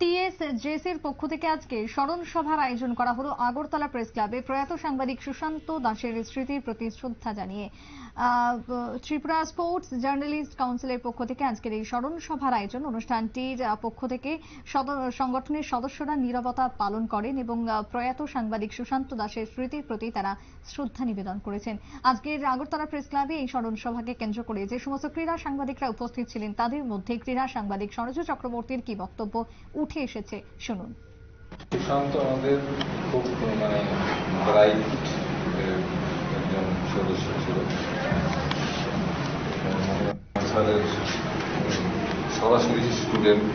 টিএসজেসির পক্ষ থেকে আজকে স্মরণ সভার আয়োজন করা হলো আগরতলা প্রেস ক্লাবে। প্রয়াত সাংবাদিক সুশান্ত দাসের স্মৃতির প্রতি শ্রদ্ধা জানিয়ে। ত্রিপুরা স্পোর্টস জার্নালিস্ট কাউন্সিলের পক্ষ থেকে আজকের এই স্মরণ সভার আয়োজন অনুষ্ঠানটির পক্ষ থেকে সংগঠনের সদস্যরা নীরবতা পালন করেন এবং প্রয়াত সাংবাদিক সুশান্ত দাসের স্মৃতির প্রতি তারা শ্রদ্ধা নিবেদন করেছেন। আজকের আগরতলা প্রেস ক্লাবে এই স্মরণ সভাকে কেন্দ্র করে যে সমস্ত ক্রীড়া সাংবাদিকরা উপস্থিত ছিলেন, তাদের মধ্যে ক্রীড়া সাংবাদিক সরজ চক্রবর্তীর কি বক্তব্য উঠে এসেছে। শুনুন। সুশান্ত আমাদের খুব মানে ব্রাইট একজন সদস্য ছিল। স্যারের সরাসরি স্টুডেন্ট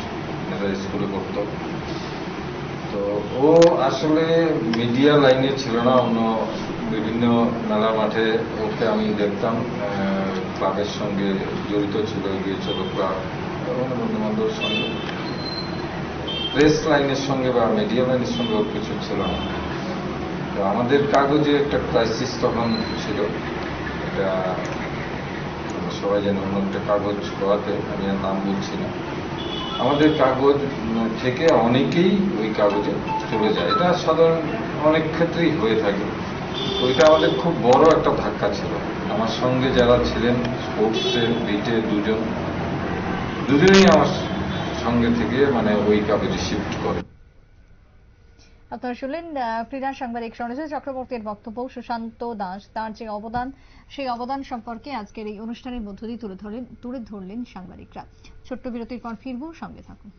এরা স্কুলে পড়তো। তো ও আসলে মিডিয়া লাইনে ছিল না। অন্য বিভিন্ন মেলা মাঠে ওকে আমি দেখতাম। ক্লাবের সঙ্গে জড়িত ছিল এগিয়ে চলো ক্লাব এবং বন্ধু বান্ধবের সঙ্গে। প্রেস লাইনের সঙ্গে বা মিডিয়া লাইনের সঙ্গে ওর কিছু ছিল না। তো আমাদের কাগজে একটা ক্রাইসিস তখন ছিল। এটা সবাই জানে অন্য একটা কাগজ হওয়াতে আমি আর নাম বলছি না। আমাদের কাগজ থেকে অনেকেই ওই কাগজে চলে যায়। এটা সাধারণ অনেক ক্ষেত্রেই হয়ে থাকে। ওইটা আমাদের খুব বড় একটা ধাক্কা ছিল। আমার সঙ্গে যারা ছিলেন স্পোর্টসের বিটে দুজন, দুজনেই আমার সঙ্গে থেকে মানে ওই কাগজে শিফট করে। আপনারা শুনলেন ক্রীড়া সাংবাদিক সরঞ্জন চক্রবর্তীর বক্তব্য। সুশান্ত দাস, তার যে অবদান, সেই অবদান সম্পর্কে আজকের এই অনুষ্ঠানের মধ্য দিয়ে তুলে ধরলেন তুলে ধরলেন সাংবাদিকরা। ছোট্ট বিরতির পর ফিরবো, সঙ্গে থাকুন।